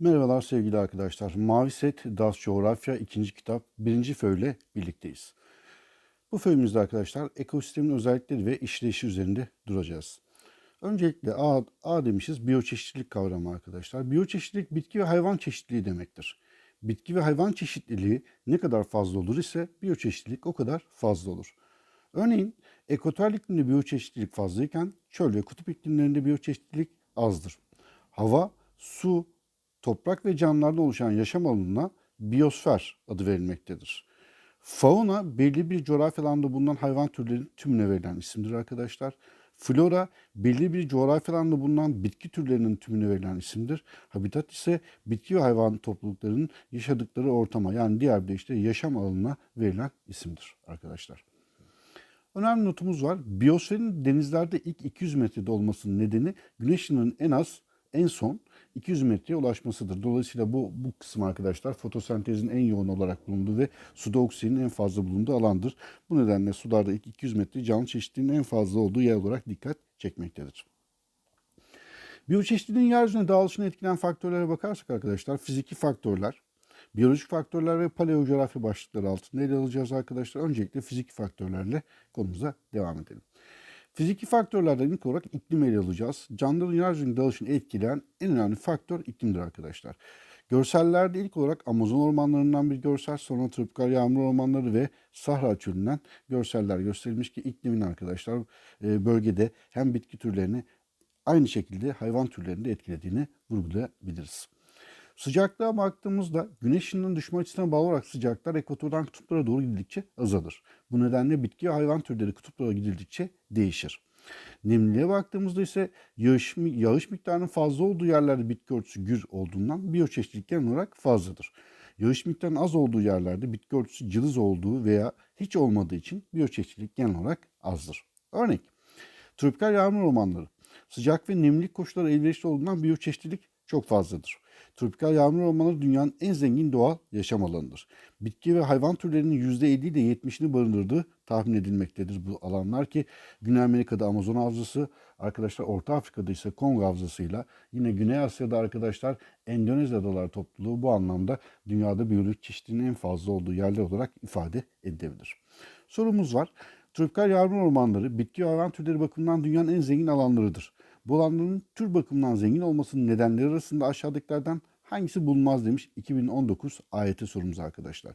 Merhabalar sevgili arkadaşlar. Mavi Set Das Coğrafya 2. kitap 1. föyle birlikteyiz. Bu föyümüzde arkadaşlar ekosistemin özellikleri ve işleyişi üzerinde duracağız. Öncelikle A, A demişiz biyoçeşitlilik kavramı arkadaşlar. Biyoçeşitlilik bitki ve hayvan çeşitliliği demektir. Bitki ve hayvan çeşitliliği ne kadar fazla olur ise biyoçeşitlilik o kadar fazla olur. Örneğin ekvatoral iklimde biyoçeşitlilik fazlayken çöl ve kutup iklimlerinde biyoçeşitlilik azdır. Hava, su, toprak ve canlılardan oluşan yaşam alanına biyosfer adı verilmektedir. Fauna belli bir coğrafya alanında bulunan hayvan türlerinin tümüne verilen isimdir arkadaşlar. Flora belli bir coğrafya alanında bulunan bitki türlerinin tümüne verilen isimdir. Habitat ise bitki ve hayvan topluluklarının yaşadıkları ortama yani diğer bir deyişle yaşam alanına verilen isimdir arkadaşlar. Önemli notumuz var. Biyosferin denizlerde ilk 200 metrede olmasının nedeni güneş en az en son 200 metreye ulaşmasıdır. Dolayısıyla bu, bu kısım arkadaşlar fotosentezin en yoğun olarak bulunduğu ve suda oksijenin en fazla bulunduğu alandır. Bu nedenle sularda ilk 200 metre canlı çeşitliliğinin en fazla olduğu yer olarak dikkat çekmektedir. Biyoçeşitliliğin yeryüzüne dağılışını etkileyen faktörlere bakarsak arkadaşlar fiziki faktörler, biyolojik faktörler ve paleocoğrafya başlıkları altında ele alacağız arkadaşlar. Öncelikle fiziki faktörlerle konumuza devam edelim. Fiziki faktörlerden ilk olarak iklim ele alacağız. Canlıların yeryüzünün dağılışını etkileyen en önemli faktör iklimdir arkadaşlar. Görsellerde ilk olarak Amazon ormanlarından bir görsel, sonra tropikal yağmur ormanları ve Sahra çölünden görseller gösterilmiş ki iklimin arkadaşlar e, bölgede hem bitki türlerini aynı şekilde hayvan türlerini de etkilediğini vurgulayabiliriz. Sıcaklığa baktığımızda güneş ışınının düşme açısına bağlı olarak sıcaklar ekvatordan kutuplara doğru gidildikçe azalır. Bu nedenle bitki ve hayvan türleri kutuplara gidildikçe değişir. Nemliliğe baktığımızda ise yağış, yağış miktarının fazla olduğu yerlerde bitki örtüsü gür olduğundan biyoçeşitlilik genel olarak fazladır. Yağış miktarının az olduğu yerlerde bitki örtüsü cılız olduğu veya hiç olmadığı için biyoçeşitlilik genel olarak azdır. Örnek, tropikal yağmur ormanları sıcak ve nemlilik koşulları elverişli olduğundan biyoçeşitlilik çok fazladır. Tropikal yağmur ormanları dünyanın en zengin doğal yaşam alanıdır. Bitki ve hayvan türlerinin %50 ile %70'ini barındırdığı tahmin edilmektedir bu alanlar ki Güney Amerika'da Amazon havzası, arkadaşlar Orta Afrika'da ise Kongo havzasıyla yine Güney Asya'da arkadaşlar Endonezya adalar topluluğu bu anlamda dünyada biyolojik çeşitliliğin en fazla olduğu yerler olarak ifade edilebilir. Sorumuz var. Tropikal yağmur ormanları bitki ve hayvan türleri bakımından dünyanın en zengin alanlarıdır. Alanların tür bakımından zengin olmasının nedenleri arasında aşağıdakilerden hangisi bulunmaz demiş 2019 ayeti sorumuz arkadaşlar.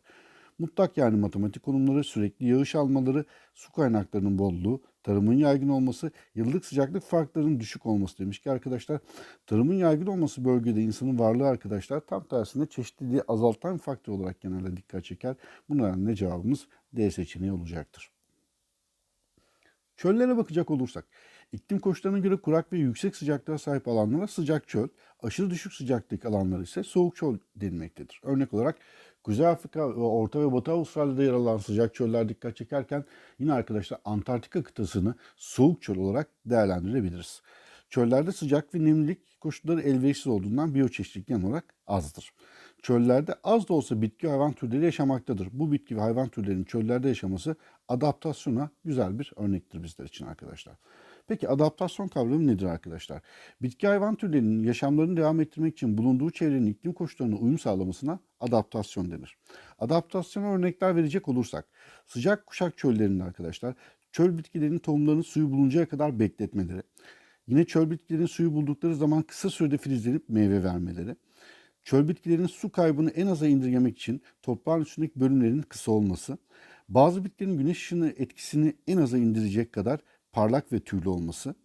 Mutlak yani matematik konumları, sürekli yağış almaları, su kaynaklarının bolluğu, tarımın yaygın olması, yıllık sıcaklık farklarının düşük olması demiş ki arkadaşlar tarımın yaygın olması bölgede insanın varlığı arkadaşlar tam tersine çeşitliliği azaltan faktör olarak genelde dikkat çeker. Bu nedenle cevabımız D seçeneği olacaktır. Çöllere bakacak olursak İklim koşullarına göre kurak ve yüksek sıcaklığa sahip alanlara sıcak çöl, aşırı düşük sıcaklık alanları ise soğuk çöl denilmektedir. Örnek olarak Kuzey Afrika ve Orta ve Batı Avustralya'da yer alan sıcak çöller dikkat çekerken yine arkadaşlar Antarktika kıtasını soğuk çöl olarak değerlendirebiliriz. Çöllerde sıcak ve nemlilik koşulları elverişsiz olduğundan biyoçeşitlilik genel olarak azdır. Çöllerde az da olsa bitki hayvan türleri yaşamaktadır. Bu bitki ve hayvan türlerinin çöllerde yaşaması adaptasyona güzel bir örnektir bizler için arkadaşlar. Peki adaptasyon kavramı nedir arkadaşlar? Bitki hayvan türlerinin yaşamlarını devam ettirmek için bulunduğu çevrenin iklim koşullarına uyum sağlamasına adaptasyon denir. Adaptasyona örnekler verecek olursak sıcak kuşak çöllerinde arkadaşlar çöl bitkilerinin tohumlarını suyu buluncaya kadar bekletmeleri, yine çöl bitkilerin suyu buldukları zaman kısa sürede filizlenip meyve vermeleri, çöl bitkilerin su kaybını en aza indirgemek için toprağın üstündeki bölümlerin kısa olması, bazı bitkilerin güneş ışını etkisini en aza indirecek kadar parlak ve tüylü olması,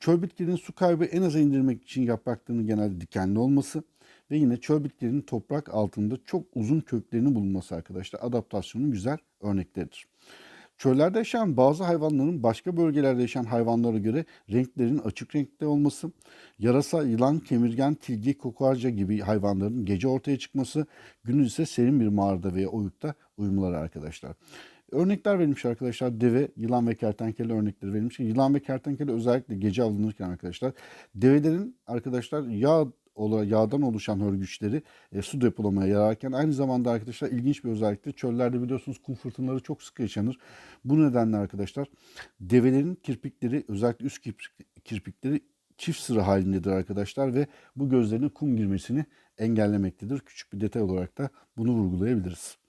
çöl bitkilerinin su kaybı en aza indirmek için yapraklarının genelde dikenli olması ve yine çöl bitkilerinin toprak altında çok uzun köklerinin bulunması arkadaşlar adaptasyonun güzel örnekleridir. Çöllerde yaşayan bazı hayvanların başka bölgelerde yaşayan hayvanlara göre renklerin açık renkte olması, yarasa, yılan, kemirgen, tilki, kokarca gibi hayvanların gece ortaya çıkması, gündüz ise serin bir mağarada veya oyukta uyumaları arkadaşlar. Örnekler verilmiş arkadaşlar. Deve, yılan ve kertenkele örnekleri verilmiş. Yılan ve kertenkele özellikle gece avlanırken arkadaşlar develerin arkadaşlar yağ yağdan oluşan hörgüçleri e, su depolamaya yararken aynı zamanda arkadaşlar ilginç bir özelliktir. Çöllerde biliyorsunuz kum fırtınaları çok sık yaşanır. Bu nedenle arkadaşlar develerin kirpikleri özellikle üst kirpikleri çift sıra halindedir arkadaşlar ve bu gözlerine kum girmesini engellemektedir. Küçük bir detay olarak da bunu vurgulayabiliriz.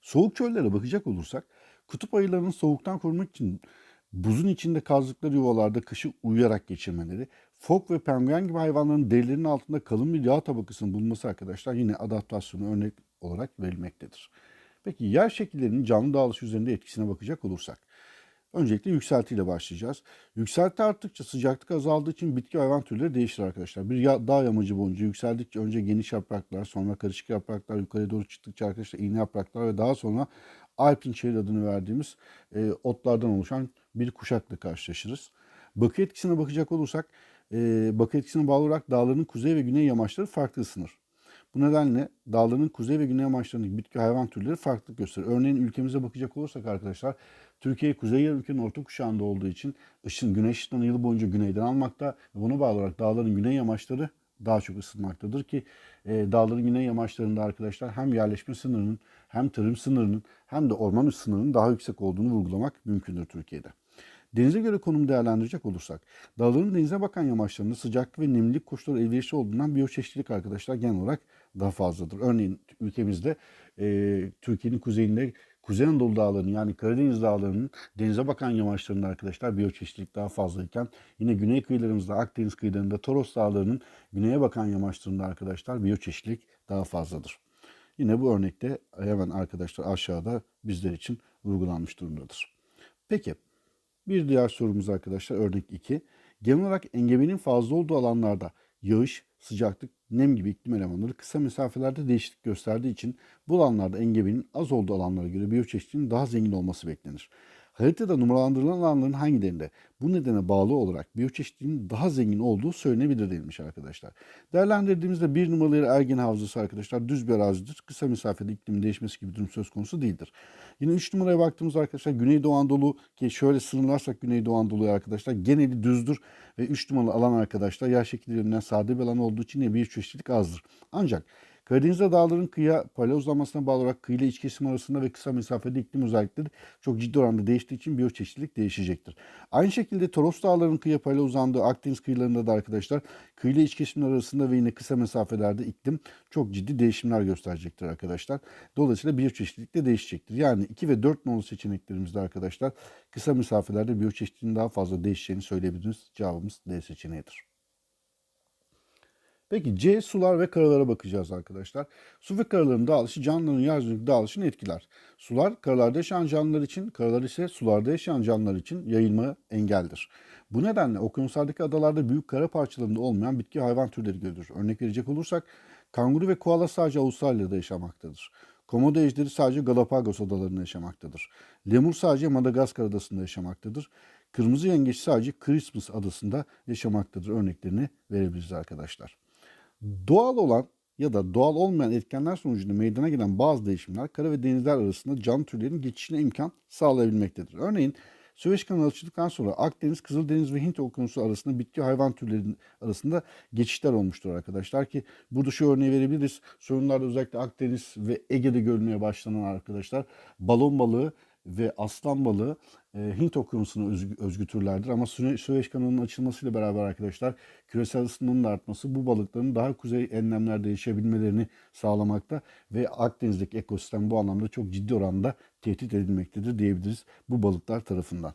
Soğuk çöllere bakacak olursak kutup ayılarının soğuktan korumak için buzun içinde kazdıkları yuvalarda kışı uyuyarak geçirmeleri, fok ve penguen gibi hayvanların derilerinin altında kalın bir yağ tabakasının bulunması arkadaşlar yine adaptasyonu örnek olarak verilmektedir. Peki yer şekillerinin canlı dağılışı üzerinde etkisine bakacak olursak. Öncelikle yükseltiyle başlayacağız. Yükselti arttıkça sıcaklık azaldığı için bitki hayvan türleri değişir arkadaşlar. Bir dağ yamacı boyunca yükseldikçe önce geniş yapraklar, sonra karışık yapraklar, yukarı doğru çıktıkça arkadaşlar iğne yapraklar ve daha sonra alpin çayır adını verdiğimiz e, otlardan oluşan bir kuşakla karşılaşırız. Bakı etkisine bakacak olursak, e, bakı etkisine bağlı olarak dağların kuzey ve güney yamaçları farklı ısınır. Bu nedenle dağların kuzey ve güney yamaçlarındaki bitki hayvan türleri farklılık gösterir. Örneğin ülkemize bakacak olursak arkadaşlar Türkiye kuzey yarımkürenin orta kuşağında olduğu için ışın güneş ışınlarını yıl boyunca güneyden almakta ve buna bağlı olarak dağların güney yamaçları daha çok ısınmaktadır ki e, dağların güney yamaçlarında arkadaşlar hem yerleşme sınırının hem tarım sınırının hem de orman sınırının daha yüksek olduğunu vurgulamak mümkündür Türkiye'de. Denize göre konum değerlendirecek olursak, dağların denize bakan yamaçlarında sıcaklık ve nemlilik koşulları elverişli olduğundan biyoçeşitlilik arkadaşlar genel olarak daha fazladır. Örneğin ülkemizde e, Türkiye'nin kuzeyinde Kuzey Anadolu dağlarının yani Karadeniz dağlarının denize bakan yamaçlarında arkadaşlar biyoçeşitlilik daha fazlayken yine güney kıyılarımızda Akdeniz kıyılarında Toros dağlarının güneye bakan yamaçlarında arkadaşlar biyoçeşitlilik daha fazladır. Yine bu örnekte hemen arkadaşlar aşağıda bizler için vurgulanmış durumdadır. Peki bir diğer sorumuz arkadaşlar örnek 2. Genel olarak engebenin fazla olduğu alanlarda yağış, sıcaklık, nem gibi iklim elemanları kısa mesafelerde değişiklik gösterdiği için bu alanlarda engebenin az olduğu alanlara göre biyoçeşitliliğin daha zengin olması beklenir. Haritada numaralandırılan alanların hangilerinde bu nedene bağlı olarak biyoçeşitliliğin daha zengin olduğu söylenebilir denilmiş arkadaşlar. Değerlendirdiğimizde bir numaralı yer Ergen Havzası arkadaşlar düz bir arazidir. Kısa mesafede iklimin değişmesi gibi durum söz konusu değildir. Yine 3 numaraya baktığımız arkadaşlar Güneydoğu Anadolu ki şöyle sınırlarsak Güneydoğu Anadolu'ya arkadaşlar geneli düzdür ve 3 numaralı alan arkadaşlar yer şekillerinden sade bir alan olduğu için yine biyoçeşitlilik azdır. Ancak Karadeniz'de dağların kıyıya paleozlanmasına bağlı olarak kıyı ile iç kesim arasında ve kısa mesafede iklim özellikleri çok ciddi oranda değiştiği için biyoçeşitlilik değişecektir. Aynı şekilde Toros dağlarının kıyıya paralel uzandığı Akdeniz kıyılarında da arkadaşlar kıyı ile iç kesimler arasında ve yine kısa mesafelerde iklim çok ciddi değişimler gösterecektir arkadaşlar. Dolayısıyla biyoçeşitlilik de değişecektir. Yani 2 ve 4 nolu seçeneklerimizde arkadaşlar kısa mesafelerde biyoçeşitliliğin daha fazla değişeceğini söyleyebiliriz. Cevabımız D seçeneğidir. Peki C sular ve karalara bakacağız arkadaşlar. Su ve karaların dağılışı canlıların yeryüzündeki dağılışını etkiler. Sular karalarda yaşayan canlılar için, karalar ise sularda yaşayan canlılar için yayılma engeldir. Bu nedenle okyanuslardaki adalarda büyük kara parçalarında olmayan bitki hayvan türleri görülür. Örnek verecek olursak kanguru ve koala sadece Avustralya'da yaşamaktadır. Komodo ejderi sadece Galapagos adalarında yaşamaktadır. Lemur sadece Madagaskar adasında yaşamaktadır. Kırmızı yengeç sadece Christmas adasında yaşamaktadır. Örneklerini verebiliriz arkadaşlar. Doğal olan ya da doğal olmayan etkenler sonucunda meydana gelen bazı değişimler kara ve denizler arasında can türlerinin geçişine imkan sağlayabilmektedir. Örneğin Süveyş kanalı açıldıktan sonra Akdeniz, Kızıldeniz ve Hint okyanusu arasında bitki hayvan türlerinin arasında geçişler olmuştur arkadaşlar ki burada şu örneği verebiliriz. Sorunlarda özellikle Akdeniz ve Ege'de görülmeye başlanan arkadaşlar balon balığı ve aslan balığı e, Hint okyanusuna özgü, özgü türlerdir. Ama Süveyş, kanalının açılmasıyla beraber arkadaşlar küresel ısınmanın artması bu balıkların daha kuzey enlemlerde yaşayabilmelerini sağlamakta ve Akdeniz'deki ekosistem bu anlamda çok ciddi oranda tehdit edilmektedir diyebiliriz bu balıklar tarafından.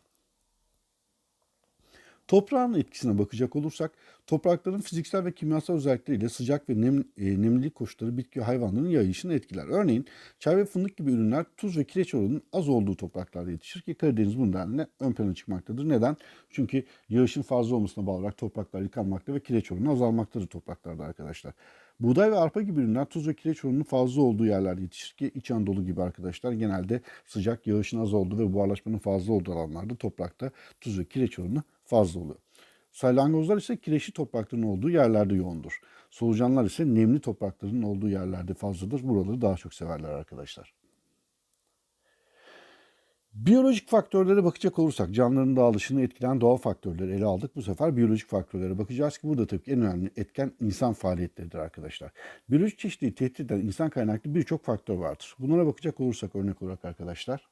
Toprağın etkisine bakacak olursak toprakların fiziksel ve kimyasal özellikleriyle sıcak ve nem, e, nemlilik koşulları bitki ve hayvanların yayışını etkiler. Örneğin çay ve fındık gibi ürünler tuz ve kireç oranının az olduğu topraklarda yetişir ki Karadeniz bunun nedenle ön plana çıkmaktadır. Neden? Çünkü yağışın fazla olmasına bağlı olarak topraklar yıkanmakta ve kireç oranı azalmaktadır topraklarda arkadaşlar. Buğday ve arpa gibi ürünler tuz ve kireç oranının fazla olduğu yerlerde yetişir ki İç Anadolu gibi arkadaşlar genelde sıcak yağışın az olduğu ve buharlaşmanın fazla olduğu alanlarda toprakta tuz ve kireç oranı fazla oluyor. Salyangozlar ise kireçli toprakların olduğu yerlerde yoğundur. Solucanlar ise nemli toprakların olduğu yerlerde fazladır. Buraları daha çok severler arkadaşlar. Biyolojik faktörlere bakacak olursak canlıların dağılışını etkileyen doğal faktörleri ele aldık. Bu sefer biyolojik faktörlere bakacağız ki burada tabii ki en önemli etken insan faaliyetleridir arkadaşlar. Biyolojik çeşitliliği tehdit eden insan kaynaklı birçok faktör vardır. Bunlara bakacak olursak örnek olarak arkadaşlar.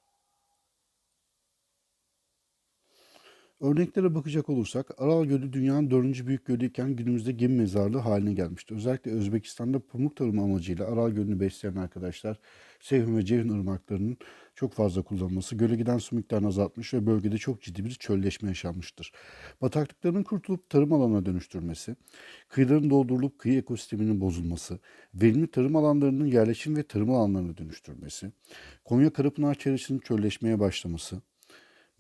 Örneklere bakacak olursak Aral Gölü dünyanın dördüncü büyük gölüyken günümüzde gemi mezarlığı haline gelmişti. Özellikle Özbekistan'da pamuk tarımı amacıyla Aral Gölü'nü besleyen arkadaşlar Seyhun ve Ceyhun ırmaklarının çok fazla kullanılması göle giden su miktarını azaltmış ve bölgede çok ciddi bir çölleşme yaşanmıştır. Bataklıkların kurtulup tarım alanına dönüştürmesi, kıyıların doldurulup kıyı ekosisteminin bozulması, verimli tarım alanlarının yerleşim ve tarım alanlarına dönüştürmesi, Konya Karapınar çevresinin çölleşmeye başlaması,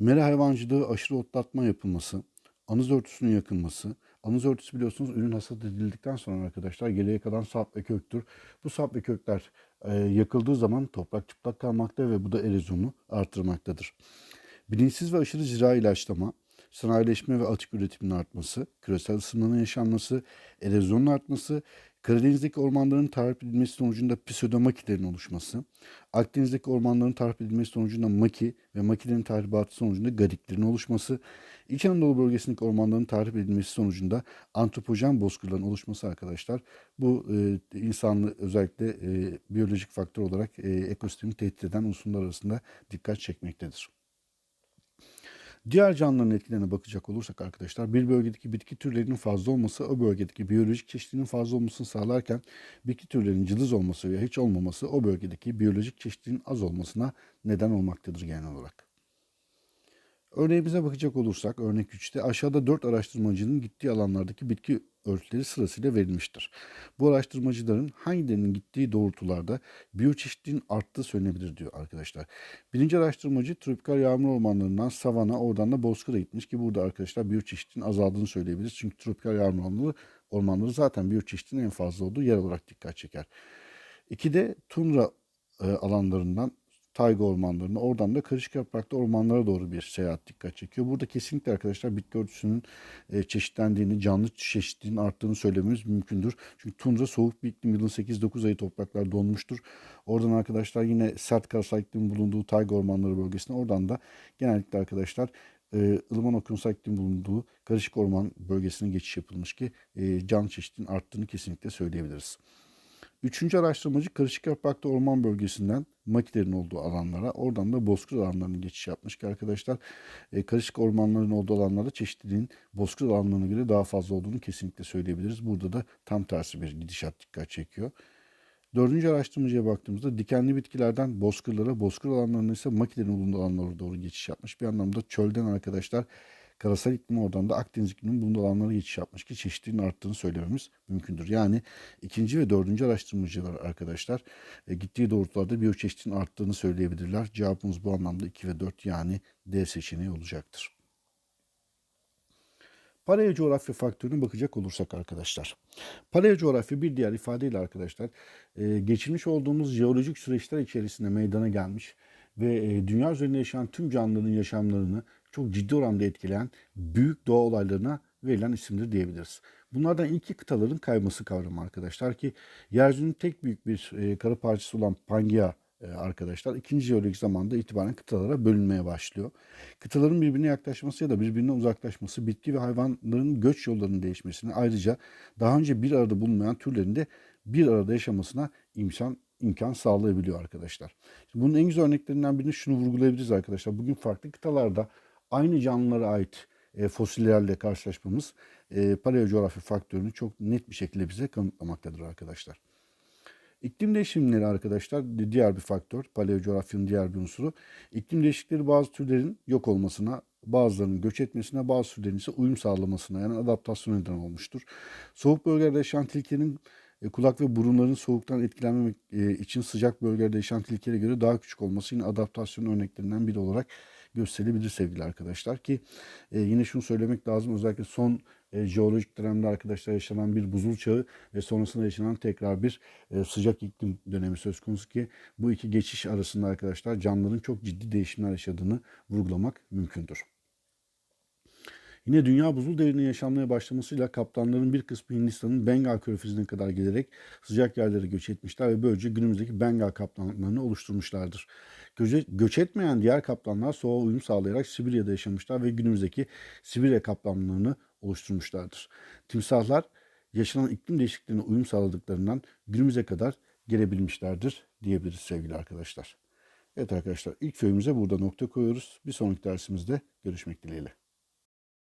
Mera hayvancılığı aşırı otlatma yapılması, anız örtüsünün yakılması. Anız örtüsü biliyorsunuz ürün hasat edildikten sonra arkadaşlar geriye kalan sap ve köktür. Bu sap ve kökler e, yakıldığı zaman toprak çıplak kalmakta ve bu da erozyonu artırmaktadır. Bilinçsiz ve aşırı zira ilaçlama, sanayileşme ve atık üretiminin artması, küresel ısınmanın yaşanması, erozyonun artması, Karadeniz'deki ormanların tahrip edilmesi sonucunda pseudomakilerin oluşması, Akdeniz'deki ormanların tahrip edilmesi sonucunda maki ve makilerin tahribatı sonucunda gadiklerin oluşması, İç Anadolu bölgesindeki ormanların tahrip edilmesi sonucunda antropojen bozkırların oluşması arkadaşlar bu e, insanlı özellikle e, biyolojik faktör olarak e, ekosistemi tehdit eden unsurlar arasında dikkat çekmektedir. Diğer canlıların etkilerine bakacak olursak arkadaşlar bir bölgedeki bitki türlerinin fazla olması o bölgedeki biyolojik çeşitliliğin fazla olmasını sağlarken bitki türlerinin cılız olması veya hiç olmaması o bölgedeki biyolojik çeşitliliğin az olmasına neden olmaktadır genel olarak. Örneğimize bakacak olursak örnek 3'te aşağıda 4 araştırmacının gittiği alanlardaki bitki örtüleri sırasıyla verilmiştir. Bu araştırmacıların hangilerinin gittiği doğrultularda biyoçeşitliliğin arttığı söylenebilir diyor arkadaşlar. Birinci araştırmacı tropikal yağmur ormanlarından savana oradan da bozkıra gitmiş ki burada arkadaşlar biyoçeşitliliğin azaldığını söyleyebiliriz. Çünkü tropikal yağmur ormanları, ormanları zaten biyoçeşitliliğin en fazla olduğu yer olarak dikkat çeker. İki de tundra e, alanlarından tayga ormanlarına, oradan da karışık yapraklı ormanlara doğru bir seyahat dikkat çekiyor. Burada kesinlikle arkadaşlar bitki örtüsünün e, çeşitlendiğini, canlı çeşitliliğin arttığını söylememiz mümkündür. Çünkü tundra soğuk bir iklim yılın 8-9 ayı topraklar donmuştur. Oradan arkadaşlar yine sert karasal iklim bulunduğu tayga ormanları bölgesine oradan da genellikle arkadaşlar e, ılıman okyanusal iklim bulunduğu karışık orman bölgesine geçiş yapılmış ki e, can çeşitliliğin arttığını kesinlikle söyleyebiliriz. Üçüncü araştırmacı karışık yapraklı orman bölgesinden makilerin olduğu alanlara, oradan da bozkır alanlarına geçiş yapmış ki arkadaşlar e, karışık ormanların olduğu alanlarda çeşitliliğin bozkır alanlarına göre daha fazla olduğunu kesinlikle söyleyebiliriz. Burada da tam tersi bir gidişat dikkat çekiyor. Dördüncü araştırmacıya baktığımızda dikenli bitkilerden bozkırlara, bozkır alanlarına ise makilerin bulunduğu alanlara doğru geçiş yapmış. Bir anlamda çölden arkadaşlar karasal iklim oradan da Akdeniz ikliminin bulunduğu alanlara geçiş yapmış ki çeşitliliğin arttığını söylememiz mümkündür. Yani ikinci ve dördüncü araştırmacılar arkadaşlar e, gittiği doğrultularda biyoçeşitliliğin arttığını söyleyebilirler. Cevabımız bu anlamda 2 ve 4 yani D seçeneği olacaktır. Paleocoğrafya faktörüne bakacak olursak arkadaşlar. Paleocoğrafya bir diğer ifadeyle arkadaşlar e, geçirmiş olduğumuz jeolojik süreçler içerisinde meydana gelmiş ve e, dünya üzerinde yaşayan tüm canlıların yaşamlarını çok ciddi oranda etkileyen büyük doğa olaylarına verilen isimdir diyebiliriz. Bunlardan ilki kıtaların kayması kavramı arkadaşlar ki yeryüzünün tek büyük bir e, kara parçası olan Pangea e, arkadaşlar ikinci jeolojik zamanda itibaren kıtalara bölünmeye başlıyor. Kıtaların birbirine yaklaşması ya da birbirine uzaklaşması bitki ve hayvanların göç yollarının değişmesine ayrıca daha önce bir arada bulunmayan türlerin de bir arada yaşamasına imkan imkan sağlayabiliyor arkadaşlar. Bunun en güzel örneklerinden birini şunu vurgulayabiliriz arkadaşlar. Bugün farklı kıtalarda aynı canlılara ait e, fosillerle karşılaşmamız e, paleocoğrafya faktörünü çok net bir şekilde bize kanıtlamaktadır arkadaşlar. İklim değişimleri arkadaşlar diğer bir faktör, paleocoğrafyanın diğer bir unsuru. İklim değişiklikleri bazı türlerin yok olmasına, bazılarının göç etmesine, bazı türlerin ise uyum sağlamasına yani adaptasyon neden olmuştur. Soğuk bölgelerde yaşayan tilkinin e, kulak ve burunların soğuktan etkilenmemek e, için sıcak bölgelerde yaşayan tilkilere göre daha küçük olması yine adaptasyon örneklerinden biri olarak gösterilebilir sevgili arkadaşlar ki e, yine şunu söylemek lazım özellikle son e, jeolojik dönemde arkadaşlar yaşanan bir buzul çağı ve sonrasında yaşanan tekrar bir e, sıcak iklim dönemi söz konusu ki bu iki geçiş arasında arkadaşlar canlıların çok ciddi değişimler yaşadığını vurgulamak mümkündür. Yine dünya buzul devrinin yaşanmaya başlamasıyla kaplanların bir kısmı Hindistan'ın Bengal körfezine kadar gelerek sıcak yerlere göç etmişler ve böylece günümüzdeki Bengal kaplanlarını oluşturmuşlardır. Göç, göç etmeyen diğer kaplanlar soğuğa uyum sağlayarak Sibirya'da yaşamışlar ve günümüzdeki Sibirya kaplanlarını oluşturmuşlardır. Timsahlar yaşanan iklim değişikliğine uyum sağladıklarından günümüze kadar gelebilmişlerdir diyebiliriz sevgili arkadaşlar. Evet arkadaşlar ilk köyümüze burada nokta koyuyoruz. Bir sonraki dersimizde görüşmek dileğiyle.